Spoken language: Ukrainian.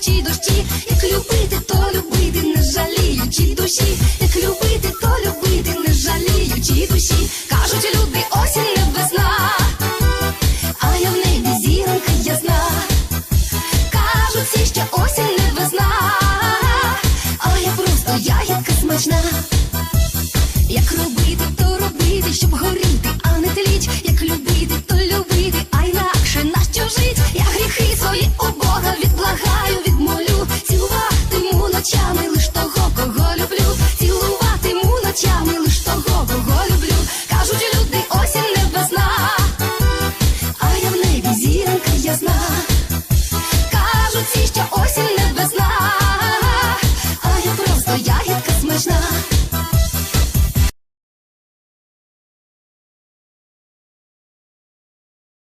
чи дощі, як любити, то любити, не жаліючи душі, як любити, то любити, не жаліючи душі. Кажуть, люди осінь не весна, а я в небі зірка ясна. Кажуть, всі, що осінь не весна, а я просто ягідка смачна. Як робити, то робити, щоб горіти, а не тліть, як любити, то любити, а інакше нащо жить, я гріхи свої.